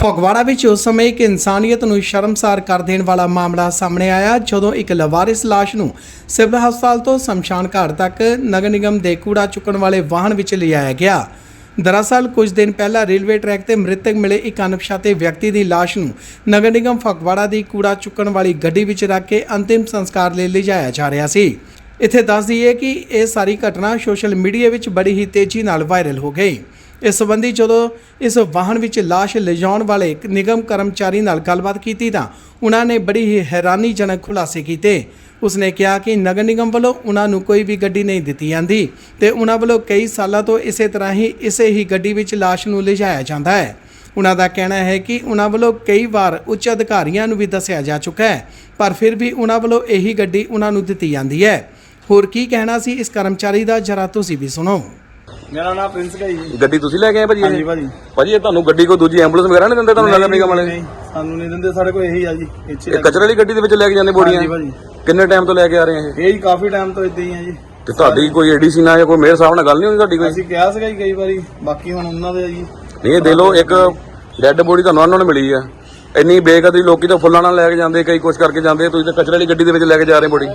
ਫਗਵਾੜਾ ਵਿੱਚ ਉਸ ਸਮੇਂ ਇੱਕ ਇਨਸਾਨੀਅਤ ਨੂੰ ਸ਼ਰਮਸਾਰ ਕਰ ਦੇਣ ਵਾਲਾ ਮਾਮਲਾ ਸਾਹਮਣੇ ਆਇਆ, ਜਦੋਂ ਇੱਕ ਲਵਾਰਿਸ ਲਾਸ਼ ਨੂੰ ਸਿਵਲ ਹਸਪਤਾਲ ਤੋਂ ਸ਼ਮਸ਼ਾਨ ਘਾਟ ਤੱਕ ਨਗਰ ਨਿਗਮ ਦੇ ਕੂੜਾ ਚੁੱਕਣ ਵਾਲੇ ਵਾਹਨ ਵਿੱਚ ਲਿਆਇਆ ਗਿਆ। ਦਰਅਸਲ, ਕੁਝ ਦਿਨ ਪਹਿਲਾਂ ਰੇਲਵੇ ਟਰੈਕ ਤੇ ਮ੍ਰਿਤਕ ਮਿਲੇ ਇੱਕ ਅਣਪਛਾਤੇ ਵਿਅਕਤੀ ਦੀ ਲਾਸ਼ ਨੂੰ ਨਗਰ ਨਿਗਮ ਫਗਵਾੜਾ ਦੀ ਕੂੜਾ ਚੁੱਕਣ ਵਾਲੀ ਗੱਡੀ ਵਿੱਚ ਰੱਖ ਕੇ ਅੰਤਿਮ ਸੰਸਕਾਰ ਲਈ ਲਿਜਾਇਆ ਜਾ ਰਿਹਾ ਸੀ। ਇੱਥੇ ਦੱਸ ਦਈਏ ਕਿ ਇਹ ਸਾਰੀ ਘਟਨਾ ਸੋਸ਼ਲ ਮੀਡੀਆ ਵਿੱਚ ਬੜੀ ਹੀ ਤੇਜ਼ੀ ਨਾਲ ਵਾਇਰਲ ਹੋ ਗਈ। ਇਸ ਸੰਬੰਧੀ ਜਦੋਂ ਇਸ ਵਾਹਨ ਵਿੱਚ ਲਾਸ਼ ਲਿਜਾਉਣ ਵਾਲੇ ਨਿਗਮ ਕਰਮਚਾਰੀ ਨਾਲ ਗੱਲਬਾਤ ਕੀਤੀ ਤਾਂ ਉਹਨਾਂ ਨੇ ਬੜੀ ਹੀ ਹੈਰਾਨੀਜਨਕ ਖੁਲਾਸੇ ਕੀਤੇ। ਉਸਨੇ ਕਿਹਾ ਕਿ ਨਗਰ ਨਿਗਮ ਵੱਲੋਂ ਉਹਨਾਂ ਨੂੰ ਕੋਈ ਵੀ ਗੱਡੀ ਨਹੀਂ ਦਿੱਤੀ ਜਾਂਦੀ ਤੇ ਉਹਨਾਂ ਵੱਲੋਂ ਕਈ ਸਾਲਾਂ ਤੋਂ ਇਸੇ ਤਰ੍ਹਾਂ ਹੀ ਇਸੇ ਹੀ ਗੱਡੀ ਵਿੱਚ ਲਾਸ਼ ਨੂੰ ਲਿਜਾਇਆ ਜਾਂਦਾ ਹੈ। ਉਹਨਾਂ ਦਾ ਕਹਿਣਾ ਹੈ ਕਿ ਉਹਨਾਂ ਵੱਲੋਂ ਕਈ ਵਾਰ ਉੱਚ ਅਧਿਕਾਰੀਆਂ ਨੂੰ ਵੀ ਦੱਸਿਆ ਜਾ ਚੁੱਕਾ ਹੈ, ਪਰ ਫਿਰ ਵੀ ਉਹਨਾਂ ਵੱਲੋਂ ਇਹੀ ਗੱਡੀ ਉਹਨਾਂ ਨੂੰ ਦਿੱਤੀ ਜਾਂਦੀ ਹੈ। ਹੋਰ ਕੀ ਕਹਿਣਾ ਸੀ ਇਸ ਕਰਮਚਾਰੀ ਦਾ? ਜਰਾ ਤੁਸੀਂ ਵੀ ਸੁਣੋ। ਮੇਰਾ ਨਾਮ ਪ੍ਰਿੰਸ ਹੈ ਜੀ ਗੱਡੀ ਤੁਸੀਂ ਲੈ ਕੇ ਆਏ ਭਾਜੀ ਹਾਂਜੀ ਭਾਜੀ। ਭਾਜੀ ਇਹ ਤੁਹਾਨੂੰ ਗੱਡੀ ਕੋਈ ਦੂਜੀ ਐਂਬੂਲੈਂਸ ਵਗੈਰਾ ਨਹੀਂ ਦਿੰਦੇ ਤੁਹਾਨੂੰ ਨਗਰ ਨਿਗਮ ਵਾਲੇ? ਨਹੀਂ ਸਾਨੂੰ ਨਹੀਂ ਦਿੰਦੇ ਸਾਡੇ ਕੋਲ ਇਹੀ ਆ ਜੀ ਇੱਥੇ ਇਹ ਕਚਰੇ ਵਾਲੀ ਗੱਡੀ ਦੇ ਵਿੱਚ ਲੈ ਕੇ ਜਾਂਦੇ ਬੋੜੀਆਂ? ਹਾਂਜੀ ਭਾਜੀ। ਕਿੰਨੇ ਟਾਈਮ ਤੋਂ ਲੈ ਕੇ ਆ ਰਹੇ ਆ ਇਹ? ਇਹ ਹੀ ਕਾਫੀ ਟਾਈਮ ਤੋਂ ਇਦਾਂ ਹੀ ਆ ਜੀ। ਤੇ ਤੁਹਾਡੀ ਕੋਈ ਏਡੀਸੀ ਨਾਲ ਜਾਂ ਕੋਈ ਮੇਅਰ ਸਾਹਿਬ ਨਾਲ ਗੱਲ ਨਹੀਂ ਹੋਈ ਤੁਹਾਡੀ ਕੋਈ? ਅਸੀਂ ਕਿਹਾ ਸੀਗਾ ਜੀ ਕਈ ਵਾਰੀ ਬਾਕੀ ਹੁਣ ਉਹਨਾਂ ਦੇ ਆ ਜੀ। ਨਹੀਂ ਇਹ ਦੇ ਲੋ ਇੱਕ ਡੈੱਡ ਬੋਡੀ ਤੁਹਾਨੂੰ ਉਹਨਾਂ ਨੂੰ ਮਿਲੀ ਆ। ਇੰਨੀ ਬੇਕਦਰੀ ਲੋਕੀ ਤਾਂ ਫੁੱਲਾਂ ਨਾਲ ਲੈ ਕੇ ਜਾਂਦੇ ਕਈ ਕੁਛ ਕਰਕੇ ਜਾਂਦੇ ਤੁਸੀਂ ਤਾਂ ਕਚਰੇ ਵਾਲੀ ਗੱਡੀ ਦੇ ਵਿੱਚ ਲੈ ਕੇ ਜਾ ਰਹੇ ਬੋਡੀ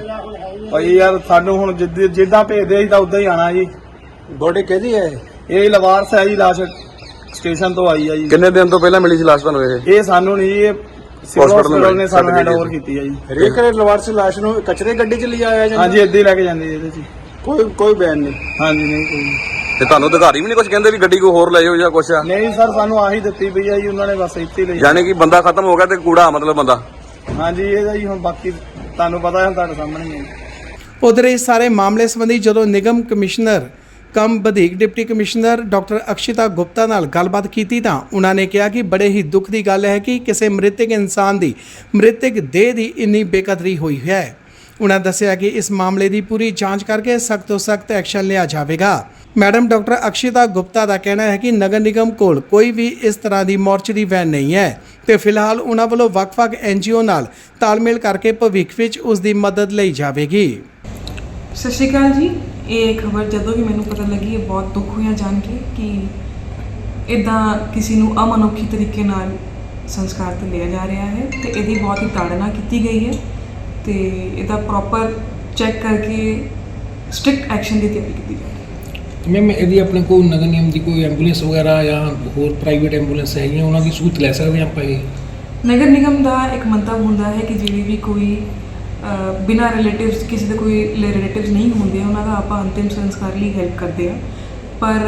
ਭਾਈ ਯਾਰ ਸਾਨੂੰ ਹੁਣ ਜਿੱਦ- ਜਿੱਦਾਂ ਭੇਜਦੇ ਅਸੀਂ ਤਾਂ ਉਦਾਂ ਹੀ ਆਣਾ ਜੀ। ਬੋਡੀ ਕਿਹਦੀ ਹੈ ਇਹ? ਲਵਾਰਸ ਹੈ ਜੀ ਲਾਸ਼ ਸਟੇਸ਼ਨ ਤੋਂ ਆਈ ਆ ਜੀ। ਕਿੰਨੇ ਦਿਨ ਤੋਂ ਪਹਿਲਾਂ ਮਿਲੀ ਸੀ ਲਾਸ਼ ਤੁਹਾਨੂੰ ਇਹ? ਇਹ ਸਾਨੂੰ ਨਹੀਂ ਇਹ ਸਿਵਲ Hospital ਹਸਪੀਟਲ ਨੇ ਸਾਨੂੰ ਛੱਡ ਹੈਂਡ ਕੇ ਓਵਰ ਕੀਤੀ ਆ ਜੀ। ਹਰੇਕ ਲਵਾਰਸ ਲਾਸ਼ ਨੂੰ ਕਚਰੇ ਗੱਡੀ 'ਚ ਲਿਜਾਇਆ ਜਾਂਦਾ? ਹਾਂਜੀ ਏਦਾਂ ਹੀ ਲੈ ਕੇ ਜਾਂਦੇ ਜੀ ਇਹਦੇ ਚ ਕੋਈ ਕੋਈ ਬੈਨ ਨਹੀਂ। ਹਾਂਜੀ ਨਹੀਂ ਕੋਈ ਨਹੀਂ। ਤੇ ਤੁਹਾਨੂੰ ਅਧਿਕਾਰੀ ਵੀ ਨਹੀਂ ਕੁਝ ਕਹਿੰਦੇ ਵੀ ਗੱਡੀ ਕੋਈ ਹੋਰ ਲੈ ਜਾਓ ਜਾਂ ਕੁਛ ਆ? ਨਹੀਂ ਸਰ ਸਾਨੂੰ ਆਹੀ ਦਿੱਤੀ ਪਈ ਆ ਜੀ ਉਹਨਾਂ ਨੇ ਬਸ ਇੱਥੇ ਹੀ ਲਈ। ਯਾਨੀ ਕਿ ਬੰਦਾ ਖਤਮ ਹੋ ਗਿਆ ਤੇ ਕੂੜਾ ਮਤਲਬ ਬੰਦਾ। ਹਾਂਜੀ ਇਹਦਾ ਜੀ ਹੁਣ ਬਾਕੀ ਤੁਹਾਨੂੰ ਪਤਾ ਹੈ ਹੁਣ ਤੁਹਾਡੇ ਸਾਹਮਣੇ ਹੀ ਹੈ। ਉਧਰ ਇਸ ਸਾਰੇ ਮਾਮਲੇ ਸੰਬੰਧੀ ਜਦੋਂ ਨਿਗਮ commissioner cum ਵਧੇਕ deputy commissioner doctor Akshita Gupta ਨਾਲ ਗੱਲਬਾਤ ਕੀਤੀ ਤਾਂ ਉਹਨਾਂ ਨੇ ਕਿਹਾ ਕਿ ਬੜੇ ਹੀ ਦੁੱਖ ਦੀ ਗੱਲ ਹੈ ਕਿ ਕਿਸੇ ਮ੍ਰਿਤਕ ਇਨਸਾਨ ਦੀ ਮ੍ਰਿਤਕ ਦੇਹ ਦੀ ਇੰਨੀ ਬੇਕਦਰੀ ਹੋਈ ਹੈ। ਉਹਨਾਂ ਦੱਸਿਆ ਕਿ ਇਸ ਮਾਮਲੇ ਦੀ ਪੂਰੀ ਜਾਂਚ ਕਰਕੇ ਸਖਤ ਤੋਂ ਸਖਤ ਐਕਸ਼ਨ ਲਿਆ ਜਾਵੇਗਾ। ਮੈਡਮ ਡਾਕਟਰ ਅਕਸ਼ਿਤਾ ਗੁਪਤਾ ਦਾ ਕਹਿਣਾ ਹੈ ਕਿ ਨਗਰ ਨਿਗਮ ਕੋਲ ਕੋਈ ਵੀ ਇਸ ਤਰ੍ਹਾਂ ਦੀ ਮੋਰਚਰੀ ਵੈਨ ਨਹੀਂ ਹੈ ਤੇ ਫਿਲਹਾਲ ਉਹਨਾਂ ਵੱਲੋਂ ਵੱਖ-ਵੱਖ ਐਨਜੀਓ ਨਾਲ ਤਾਲਮੇਲ ਕਰਕੇ ਭਵਿੱਖ ਵਿੱਚ ਉਸ ਦੀ ਮਦਦ ਲਈ ਜਾਵੇਗੀ। ਸਤਿ ਸ਼੍ਰੀ ਅਕਾਲ ਜੀ। ਇਹ ਖਬਰ ਜਦੋਂ ਵੀ ਮੈਨੂੰ ਪਤਾ ਲੱਗੀ ਇਹ ਬਹੁਤ ਦੁੱਖ ਹੋਇਆ ਜਾਣ ਕੇ ਕਿ ਇਦਾਂ ਕਿਸੇ ਨੂੰ ਅਮਨੁੱਖੀ ਤਰੀਕੇ ਨਾਲ ਸੰਸਕਾਰ ਤੇ ਲਿਆ ਜਾ ਰਿਹਾ ਹੈ ਤੇ ਇਹਦੀ ਬਹੁਤ ਹੀ ਤਾੜਨਾ ਕੀਤੀ ਗਈ ਹੈ ਤੇ ਇਹਦਾ ਪ੍ਰੋਪਰ ਚੈੱਕ ਕਰਕੇ ਸਟ੍ਰਿਕਟ ਐਕਸ਼ਨ ਦੀ ਤਿਆਰੀ ਕੀਤੀ ਜਾ ਰਹੀ ਹੈ। ਮੈਮ ਇਹਦੀ ਆਪਣੇ ਕੋਲ ਨਗਰ ਨਿਗਮ ਦੀ ਕੋਈ ਐਂਬੂਲੈਂਸ ਵਗੈਰਾ ਜਾਂ ਹੋਰ ਪ੍ਰਾਈਵੇਟ ਐਂਬੂਲੈਂਸ ਹੈਗੀਆਂ ਉਹਨਾਂ ਦੀ ਸਹੂਲਤ ਲੈ ਸਕਦੇ ਆਪਾਂ ਇਹ? ਨਗਰ ਨਿਗਮ ਦਾ ਇੱਕ ਮੰਤਵ ਹੁੰਦਾ ਹੈ ਕਿ ਜਿਹੜੀ ਵੀ ਕੋਈ ਬਿਨਾਂ ਰਿਲੇਟਿਵਸ ਕਿਸੇ ਦੇ ਕੋਈ ਰਿਲੇਟਿਵਸ ਨਹੀਂ ਹੁੰਦੇ, ਉਹਨਾਂ ਦਾ ਆਪਾਂ ਅੰਤਿਮ ਸੰਸਕਾਰ ਲਈ ਹੈਲਪ ਕਰਦੇ ਆ ਪਰ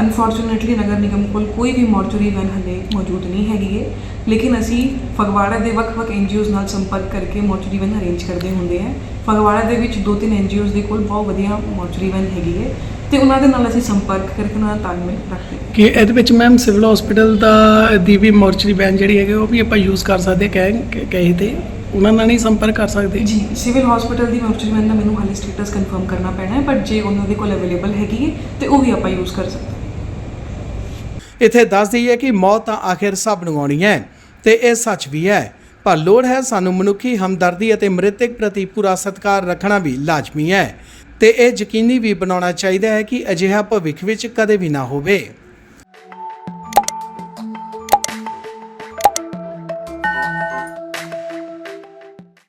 ਅਨਫੋਰਚੂਨੇਟਲੀ ਨਗਰ ਨਿਗਮ ਕੋਲ ਕੋਈ ਵੀ ਮੋਰਚਰੀ ਵੈਨ ਹਲੇ ਮੌਜੂਦ ਨਹੀਂ ਹੈਗੀ ਹੈ ਲੇਕਿਨ ਅਸੀਂ ਫਗਵਾੜਾ ਦੇ ਵੱਖ-ਵੱਖ ਐਨਜੀਓਜ਼ ਨਾਲ ਸੰਪਰਕ ਕਰਕੇ ਮੋਰਚਰੀ ਵੈਨ ਅਰੇਂਜ ਕਰਦੇ ਹੁੰਦੇ ਆ ਫਗਵਾੜਾ ਦੇ ਵਿੱਚ ਦੋ ਤਿੰਨ ਐਨਜੀਓਜ਼ ਦੇ ਕੋਲ ਬਹੁਤ ਵਧੀਆ ਮੋਰਚਰੀ ਵੈਨ ਹੈਗੀ ਹੈ ਤੇ ਉਹਨਾਂ ਦੇ ਨਾਲ ਅਸੀਂ ਸੰਪਰਕ ਕਰਕੇ ਉਹਨਾਂ ਦਾ ਤਾਲਮੇਲ ਰੱਖਦੇ ਹਾਂ। ਕਿ ਇਹਦੇ ਵਿੱਚ ਮੈਮ ਸਿਵਲ ਹਸਪੀਟਲ ਦਾ ਦੀ ਵੀ ਮੋਰਚਰੀ ਵੈਨ ਜਿਹੜੀ ਹੈਗੀ ਉਹ ਵੀ ਆਪਾਂ ਯੂਜ਼ ਕਰ ਸਕਦੇ ਕਹੇ ਕਹੇ ਤੇ ਉਹਨਾਂ ਨਾਲ ਨਹੀਂ ਸੰਪਰਕ ਕਰ ਸਕਦੇ। ਜੀ ਸਿਵਲ ਹਸਪੀਟਲ ਦੀ ਵੈਨ ਦਾ ਮੈਨੂੰ ਹਾਲੇ ਸਟੇਟਸ ਕਨਫਰਮ ਕਰਨਾ ਪੈਣਾ ਹੈ ਬਟ ਜੇ ਉਹਨਾਂ ਦੇ ਕੋਲ ਅਵੇਲੇਬਲ ਹੈਗੀ ਹੈ ਤੇ ਉਹ ਵੀ ਆਪਾਂ ਯੂਜ਼ ਕਰ ਸਕਦੇ ਇੱਥੇ ਦੱਸ ਦਈਏ ਕਿ ਮੌਤ ਤਾਂ ਆਖਿਰ ਸਭ ਨੂੰ ਆਉਣੀ ਹੈ ਤੇ ਇਹ ਸੱਚ ਵੀ ਹੈ। ਪਰ ਲੋੜ ਹੈ ਸਾਨੂੰ ਮਨੁੱਖੀ ਹਮਦਰਦੀ ਅਤੇ ਮ੍ਰਿਤਕ ਪ੍ਰਤੀ ਪੂਰਾ ਸਤਿਕਾਰ ਰੱਖਣਾ ਵੀ ਲਾਜ਼ਮੀ ਹੈ ਤੇ ਇਹ ਯਕੀਨੀ ਵੀ ਬਣਾਉਣਾ ਚਾਹੀਦਾ ਹੈ ਕਿ ਅਜਿਹਾ ਭਵਿੱਖ ਵਿੱਚ ਕਦੇ ਵੀ ਨਾ ਹੋਵੇ।